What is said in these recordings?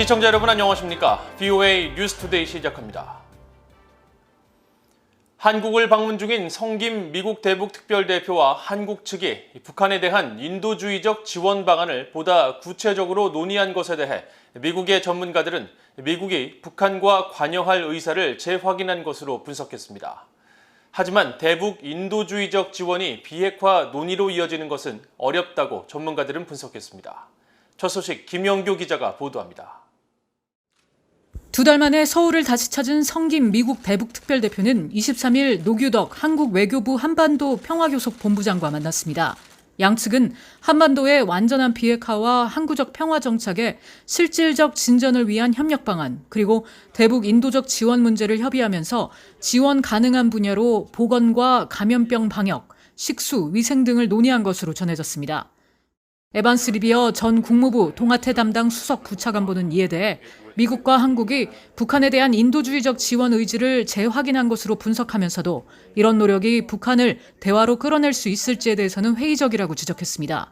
시청자 여러분 안녕하십니까? BOA 뉴스투데이 시작합니다. 한국을 방문 중인 성김 미국 대북 특별대표와 한국 측이 북한에 대한 인도주의적 지원 방안을 보다 구체적으로 논의한 것에 대해 미국의 전문가들은 미국이 북한과 관여할 의사를 재확인한 것으로 분석했습니다. 하지만 대북 인도주의적 지원이 비핵화 논의로 이어지는 것은 어렵다고 전문가들은 분석했습니다. 첫 소식 김영교 기자가 보도합니다. 두 달 만에 서울을 다시 찾은 성김 미국 대북 특별대표는 23일 노규덕 한국 외교부 한반도 평화교섭 본부장과 만났습니다. 양측은 한반도의 완전한 비핵화와 항구적 평화 정착에 실질적 진전을 위한 협력 방안, 그리고 대북 인도적 지원 문제를 협의하면서 지원 가능한 분야로 보건과 감염병 방역, 식수, 위생 등을 논의한 것으로 전해졌습니다. 에반스 리비어 전 국무부 동아태 담당 수석 부차관보는 이에 대해 미국과 한국이 북한에 대한 인도주의적 지원 의지를 재확인한 것으로 분석하면서도 이런 노력이 북한을 대화로 끌어낼 수 있을지에 대해서는 회의적이라고 지적했습니다.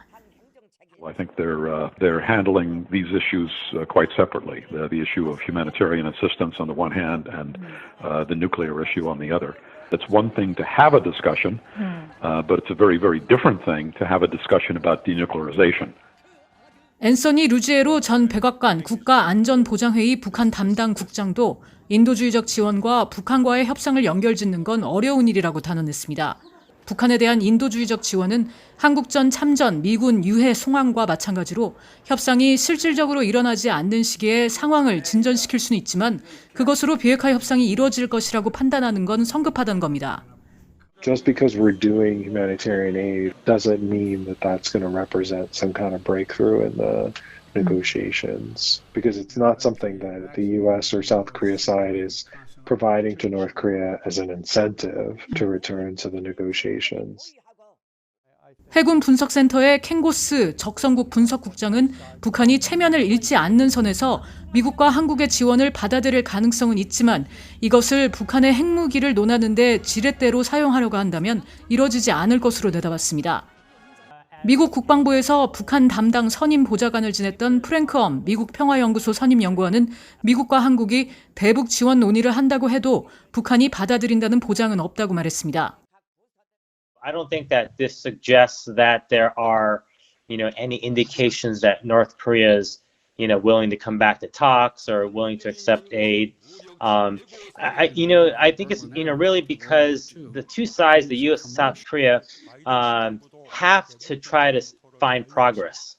I think they're uh, they're handling these issues uh, quite separately. The, the issue of humanitarian assistance on the one hand, and uh, the nuclear issue on the other. It's one thing to have a discussion, uh, but it's a very very different thing to have a discussion about denuclearization. 앤서니 루지에로 전 백악관 국가안전보장회의 북한 담당 국장도 인도주의적 지원과 북한과의 협상을 연결짓는 건 어려운 일이라고 단언했습니다. 북한에 대한 인도주의적 지원은 한국전 참전 미군 유해 송환과 마찬가지로 협상이 실질적으로 일어나지 않는 시기에 상황을 진전시킬 수는 있지만 그것으로 비핵화 협상이 이루어질 것이라고 판단하는 건 성급하다는 겁니다. just because we're doing humanitarian aid doesn't mean that that's going to represent some kind of breakthrough in the negotiations because it's not something that the US or South Korea side is providing to North Korea as an incentive to return to the negotiations. 해군 분석센터의 캥고스 적성국 분석국장은 북한이 체면을 잃지 않는 선에서 미국과 한국의 지원을 받아들일 가능성은 있지만 이것을 북한의 핵무기를 논하는데 지렛대로 사용하려고 한다면 이뤄지지 않을 것으로 내다봤습니다. 미국 국방부에서 북한 담당 선임 보좌관을 지냈던 프랭크엄 미국 평화연구소 선임 연구원은 미국과 한국이 대북 지원 논의를 한다고 해도 북한이 받아들인다는 보장은 없다고 말했습니다. I don't think that this suggests that there are, you know, any indications that North Korea is, you know, willing to come back to talks or willing to accept aid. Um, I, you know, I think it's, you know, really because the two sides, the U.S. and South Korea, um, have to try to find progress.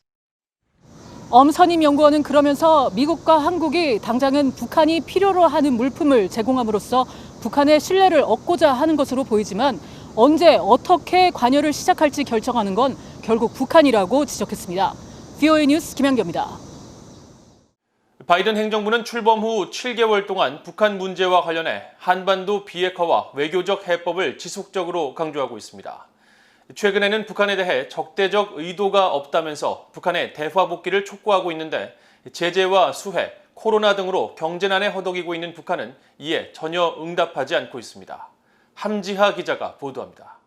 엄 선임 연구원은 그러면서 미국과 한국이 당장은 북한이 필요로 하는 물품을 제공함으로써 북한의 신뢰를 얻고자 하는 것으로 보이지만 언제 어떻게 관여를 시작할지 결정하는 건 결국 북한이라고 지적했습니다. VOA 뉴스 김양교입니다. 바이든 행정부는 출범 후 7개월 동안 북한 문제와 관련해 한반도 비핵화와 외교적 해법을 지속적으로 강조하고 있습니다. 최근에는 북한에 대해 적대적 의도가 없다면서 북한의 대화 복귀를 촉구하고 있는데 제재와 수해, 코로나 등으로 경제난에 허덕이고 있는 북한은 이에 전혀 응답하지 않고 있습니다. 함지하 기자가 보도합니다.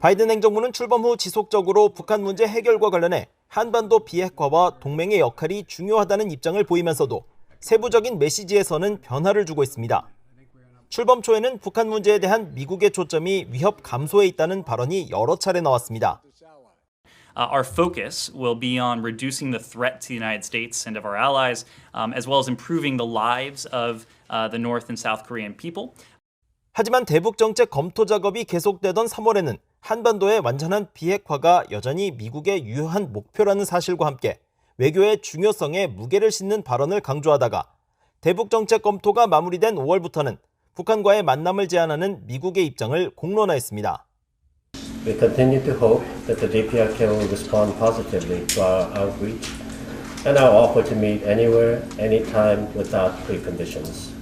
바이든 행정부는 출범 후 지속적으로 북한 문제 해결과 관련해 한반도 비핵화와 동맹의 역할이 중요하다는 입장을 보이면서도 세부적인 메시지에서는 변화를 주고 있습니다. 출범 초에는 북한 문제에 대한 미국의 초점이 위협 감소에 있다는 발언이 여러 차례 나왔습니다. Uh, our focus will be on reducing the threat to the United States and of our allies, um, as well as improving the lives of uh, the North and South Korean people. 하지만 대북 정책 검토 작업이 계속되던 3월에는 한반도의 완전한 비핵화가 여전히 미국의 유효한 목표라는 사실과 함께 외교의 중요성에 무게를 싣는 발언을 강조하다가 대북 정책 검토가 마무리된 5월부터는 북한과의 만남을 제안하는 미국의 입장을 공론화했습니다. We continue to hope that the DPRK will respond positively to our outreach and our offer to meet anywhere, anytime without preconditions.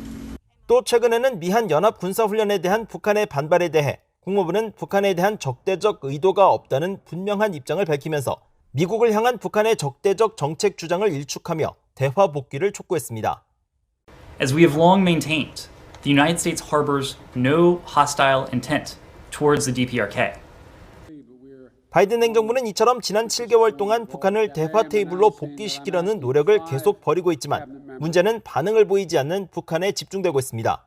또 최근에는 미한 연합 군사 훈련에 대한 북한의 반발에 대해 국무부는 북한에 대한 적대적 의도가 없다는 분명한 입장을 밝히면서 미국을 향한 북한의 적대적 정책 주장을 일축하며 대화 복귀를 촉구했습니다. As we have long maintained, the United States harbors no hostile intent towards the DPRK. 바이든 행정부는 이처럼 지난 7개월 동안 북한을 대화 테이블로 복귀시키려는 노력을 계속 벌이고 있지만 문제는 반응을 보이지 않는 북한에 집중되고 있습니다.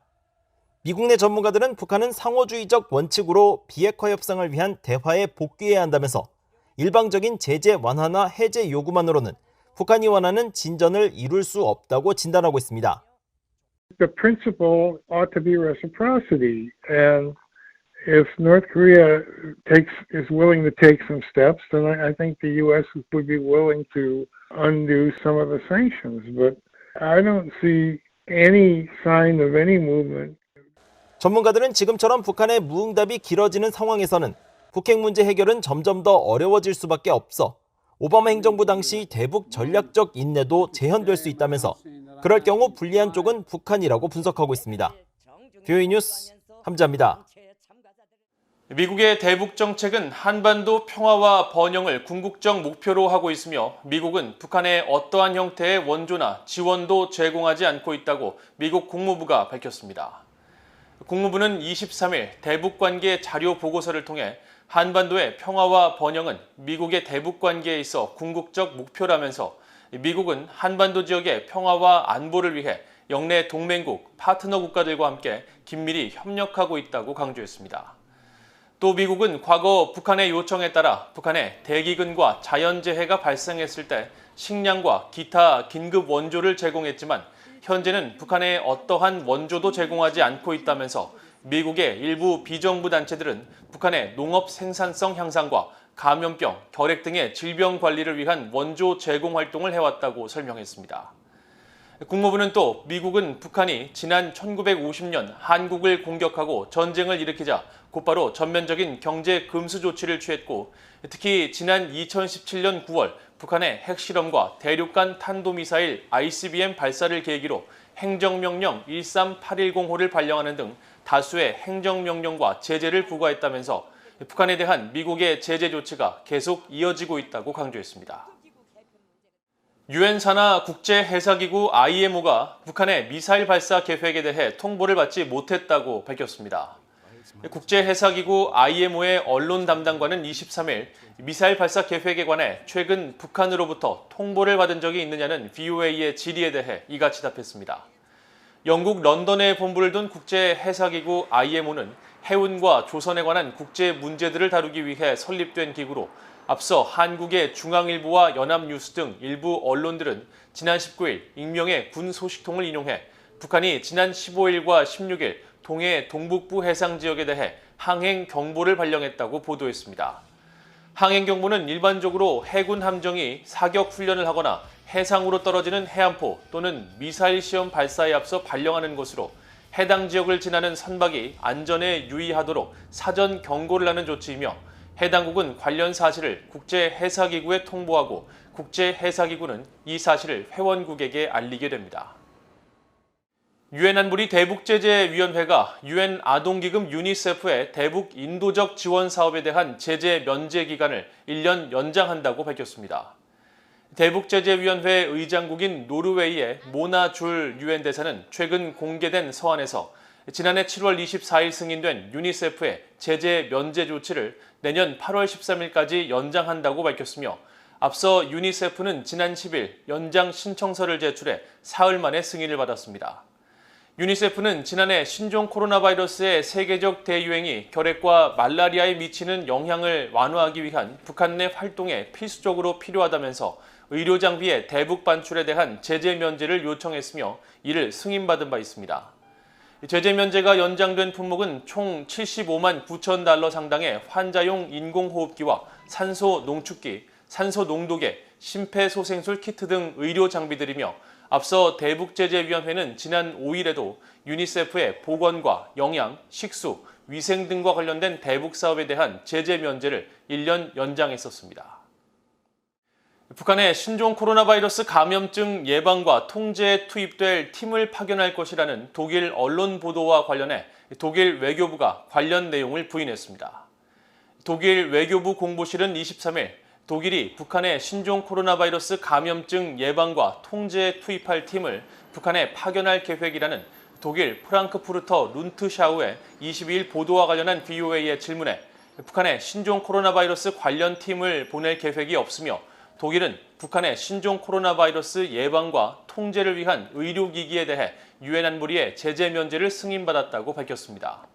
미국 내 전문가들은 북한은 상호주의적 원칙으로 비핵화 협상을 위한 대화에 복귀해야 한다면서 일방적인 제재 완화나 해제 요구만으로는 북한이 원하는 진전을 이룰 수 없다고 진단하고 있습니다. The principle ought to be reciprocity. And if North Korea takes is willing to take some steps, then I, I think the U.S. would be willing to undo some of the sanctions. But I don't see any sign of any movement 전문가들은 지금처럼 북한의 무응답이 길어지는 상황에서는 북핵 문제 해결은 점점 더 어려워질 수밖에 없어 오바마 행정부 당시 대북 전략적 인내도 재현될 수 있다면서 그럴 경우 불리한 쪽은 북한이라고 분석하고 있습니다. 뷰이 뉴스 함자입니다. 미국의 대북 정책은 한반도 평화와 번영을 궁극적 목표로 하고 있으며 미국은 북한에 어떠한 형태의 원조나 지원도 제공하지 않고 있다고 미국 국무부가 밝혔습니다. 국무부는 23일 대북 관계 자료 보고서를 통해 한반도의 평화와 번영은 미국의 대북 관계에 있어 궁극적 목표라면서 미국은 한반도 지역의 평화와 안보를 위해 영내 동맹국, 파트너 국가들과 함께 긴밀히 협력하고 있다고 강조했습니다. 또 미국은 과거 북한의 요청에 따라 북한에 대기근과 자연재해가 발생했을 때 식량과 기타 긴급 원조를 제공했지만 현재는 북한에 어떠한 원조도 제공하지 않고 있다면서 미국의 일부 비정부 단체들은 북한의 농업 생산성 향상과 감염병, 결핵 등의 질병 관리를 위한 원조 제공 활동을 해왔다고 설명했습니다. 국무부는 또 미국은 북한이 지난 1950년 한국을 공격하고 전쟁을 일으키자 곧바로 전면적인 경제 금수 조치를 취했고 특히 지난 2017년 9월 북한의 핵실험과 대륙간 탄도미사일 ICBM 발사를 계기로 행정명령 13810호를 발령하는 등 다수의 행정명령과 제재를 부과했다면서 북한에 대한 미국의 제재 조치가 계속 이어지고 있다고 강조했습니다. 유엔 산하 국제 해사기구 IMO가 북한의 미사일 발사 계획에 대해 통보를 받지 못했다고 밝혔습니다. 국제 해사기구 IMO의 언론 담당관은 23일 미사일 발사 계획에 관해 최근 북한으로부터 통보를 받은 적이 있느냐는 VOA의 질의에 대해 이같이 답했습니다. 영국 런던에 본부를 둔 국제 해사기구 IMO는 해운과 조선에 관한 국제 문제들을 다루기 위해 설립된 기구로 앞서 한국의 중앙일보와 연합뉴스 등 일부 언론들은 지난 19일 익명의 군 소식통을 인용해 북한이 지난 15일과 16일 동해 동북부 해상 지역에 대해 항행 경보를 발령했다고 보도했습니다. 항행 경보는 일반적으로 해군 함정이 사격 훈련을 하거나 해상으로 떨어지는 해안포 또는 미사일 시험 발사에 앞서 발령하는 것으로 해당 지역을 지나는 선박이 안전에 유의하도록 사전 경고를 하는 조치이며 해당국은 관련 사실을 국제해사기구에 통보하고 국제해사기구는 이 사실을 회원국에게 알리게 됩니다. 유엔 안보리 대북제재위원회가 유엔 아동기금 유니세프의 대북 인도적 지원 사업에 대한 제재 면제 기간을 1년 연장한다고 밝혔습니다. 대북제재위원회 의장국인 노르웨이의 모나 줄 유엔 대사는 최근 공개된 서한에서 지난해 7월 24일 승인된 유니세프의 제재 면제 조치를 내년 8월 13일까지 연장한다고 밝혔으며 앞서 유니세프는 지난 10일 연장 신청서를 제출해 사흘 만에 승인을 받았습니다. 유니세프는 지난해 신종 코로나 바이러스의 세계적 대유행이 결핵과 말라리아에 미치는 영향을 완화하기 위한 북한 내 활동에 필수적으로 필요하다면서 의료 장비의 대북 반출에 대한 제재 면제를 요청했으며 이를 승인받은 바 있습니다. 제재 면제가 연장된 품목은 총 75만 9천 달러 상당의 환자용 인공호흡기와 산소 농축기, 산소 농도계, 심폐소생술 키트 등 의료 장비들이며 앞서 대북제재위원회는 지난 5일에도 유니세프의 보건과 영양, 식수, 위생 등과 관련된 대북 사업에 대한 제재 면제를 1년 연장했었습니다. 북한의 신종 코로나 바이러스 감염증 예방과 통제에 투입될 팀을 파견할 것이라는 독일 언론 보도와 관련해 독일 외교부가 관련 내용을 부인했습니다. 독일 외교부 공보실은 23일 독일이 북한의 신종 코로나 바이러스 감염증 예방과 통제에 투입할 팀을 북한에 파견할 계획이라는 독일 프랑크푸르터 룬트샤우의 22일 보도와 관련한 VOA의 질문에 북한에 신종 코로나 바이러스 관련 팀을 보낼 계획이 없으며 독일은 북한의 신종 코로나 바이러스 예방과 통제를 위한 의료기기에 대해 유엔 안보리의 제재 면제를 승인받았다고 밝혔습니다.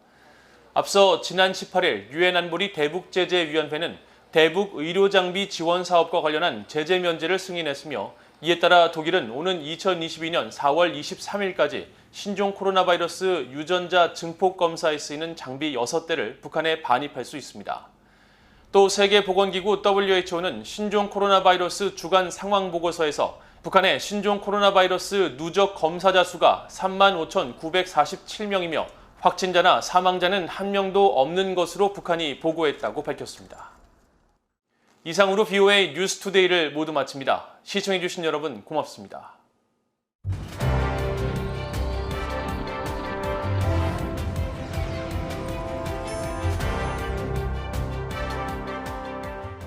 앞서 지난 18일 유엔 안보리 대북 제재 위원회는 대북 의료 장비 지원 사업과 관련한 제재 면제를 승인했으며 이에 따라 독일은 오는 2022년 4월 23일까지 신종 코로나 바이러스 유전자 증폭 검사에 쓰이는 장비 6대를 북한에 반입할 수 있습니다. 또 세계보건기구 WHO는 신종 코로나 바이러스 주간 상황 보고서에서 북한의 신종 코로나 바이러스 누적 감사자 수가 35,947명이며 확진자나 사망자는 한 명도 없는 것으로 북한이 보고했다고 밝혔습니다. 이상으로 BOA 뉴스투데이를 모두 마칩니다. 시청해주신 여러분 고맙습니다.